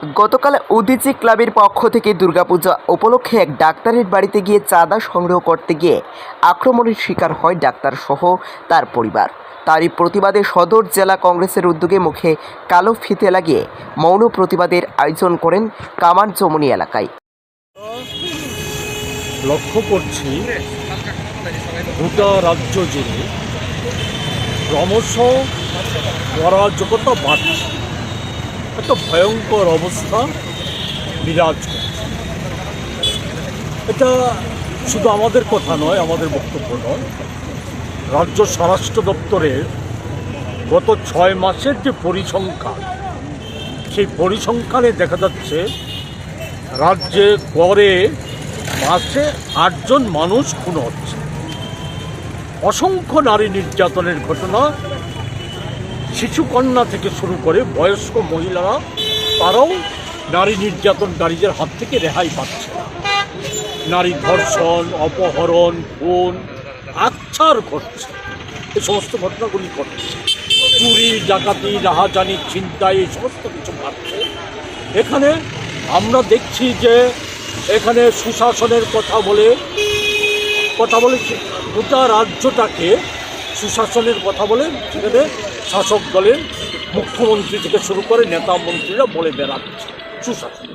গতকাল উদিচি ক্লাবের পক্ষ থেকে দুর্গাপূজা উপলক্ষে এক ডাক্তারের বাড়িতে গিয়ে চাঁদা সংগ্রহ করতে গিয়ে আক্রমণের শিকার হয় ডাক্তার সহ তার পরিবার। তারই প্রতিবাদে সদর জেলা কংগ্রেসের উদ্যোগে মুখে কালো ফিতে লাগিয়ে মৌন প্রতিবাদের আয়োজন করেন কামান চমনি এলাকায়। লক্ষ্য করছি রাজ্য জুড়ে ক্রমশ অরাজকতা বাড়ছে। একটা ভয়ঙ্কর অবস্থা বিরাজ করছে। এটা শুধু আমাদের কথা নয়, আমাদের বক্তব্য নয়। রাজ্য স্বরাষ্ট্র দপ্তরের গত ছয় মাসের যে পরিসংখ্যান, সেই পরিসংখ্যানে দেখা যাচ্ছে রাজ্যে গড়ে মাসে আটজন মানুষ খুন হচ্ছে। অসংখ্য নারী নির্যাতনের ঘটনা শিশুকন্যা থেকে শুরু করে বয়স্ক মহিলারা তারাও নারী নির্যাতনকারীদের হাত থেকে রেহাই পাচ্ছে নারী ধর্ষণ, অপহরণ, খুন, আচ্ছার ঘটছে। এই সমস্ত ঘটনাগুলি ঘটছে চুরি, ডাকাতি, রাহাজানি, ছিনতাই, এই সমস্ত কিছু ঘটছে। এখানে আমরা দেখছি যে এখানে সুশাসনের কথা বলে কথা বলে গোটা রাজ্যটাকে সুশাসনের কথা বলে, সেখানে শাসক দলের মুখ্যমন্ত্রী থেকে শুরু করে নেতা মন্ত্রীরা বলে বেড়াচ্ছে। সুশাসন।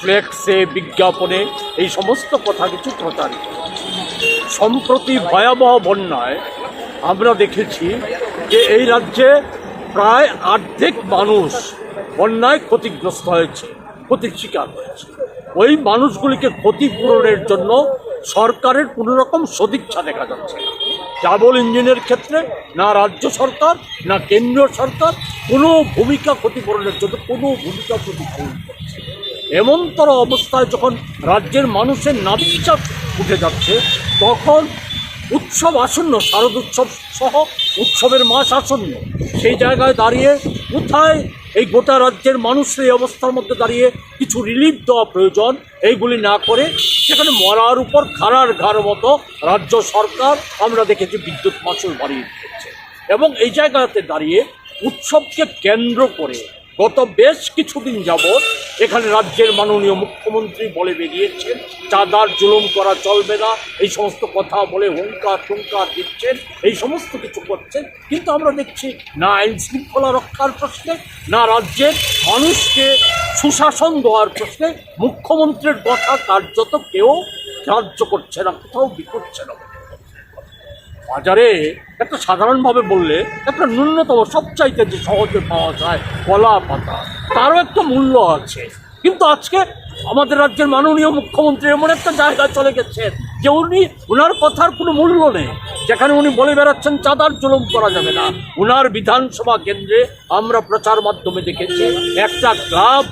ফ্লেক্সে বিজ্ঞাপনে এই সমস্ত কথা কিছু প্রচারিত সম্প্রতি ভয়াবহ বন্যায় আমরা দেখেছি যে এই রাজ্যে প্রায় অর্ধেক মানুষ বন্যায় ক্ষতিগ্রস্ত হয়েছে, ক্ষতির শিকার হয়েছে। ওই মানুষগুলিকে ক্ষতিপূরণের জন্য সরকারের কোনো রকম সদিচ্ছা দেখা যাচ্ছে ডাবল ইঞ্জিনের ক্ষেত্রে না রাজ্য সরকার, না কেন্দ্রীয় সরকার কোনো ভূমিকা ক্ষতিপূরণের জন্য কোনো ভূমিকা ক্ষতিপূরণ করছে এমনতর অবস্থায় যখন রাজ্যের মানুষের নাবিচাপ উঠে যাচ্ছে, তখন উৎসব আসন্ন, শারদ উৎসব সহ উৎসবের মাস আসন্ন, সেই জায়গায় দাঁড়িয়ে কোথায় এই গোটা রাজ্যের মানুষের এই অবস্থার মধ্যে দাঁড়িয়ে কিছু রিলিফ দেওয়া প্রয়োজন? এইগুলি না করে সেখানে মরার উপর খাড়ার ঘাড় মতো রাজ্য সরকার আমরা দেখেছি বিদ্যুৎ ফসল বাড়িয়ে দিচ্ছে এবং এই জায়গাতে দাঁড়িয়ে উৎসবকে কেন্দ্র করে গত বেশ কিছুদিন যাবৎ এখানে রাজ্যের মাননীয় মুখ্যমন্ত্রী বলে বেরিয়েছেন, চাঁদার জুলুম করা চলবে না, এই সমস্ত কথা বলে হুঙ্কার টুঙ্কার দিচ্ছেন, এই সমস্ত কিছু করছেন, কিন্তু আমরা দেখছি না আইন শৃঙ্খলা রক্ষার প্রশ্নে, না রাজ্যের মানুষকে সুশাসন দেওয়ার প্রশ্নে, মুখ্যমন্ত্রীর কথা কার্যত কেউ গ্রাহ্য করছে না, কোথাও বিকোচ্ছে না। বাজারে একটা সাধারণভাবে বললে একটা ন্যূনতম, সবচাইতে যে সহজে পাওয়া যায় কলা পাতা, তারও একটা মূল্য আছে। কিন্তু আজকে আমাদের রাজ্যের মাননীয় মুখ্যমন্ত্রী এমন একটা জায়গায় চলে গেছেন যে উনি ওনার কথার কোনো মূল্য নেই। যেখানে উনি বলে বেড়াচ্ছেন, চাঁদার জুলুম করা যাবে না। ওনার বিধানসভা কেন্দ্রে আমরা প্রচার মাধ্যমে দেখেছি, একটা ক্লাব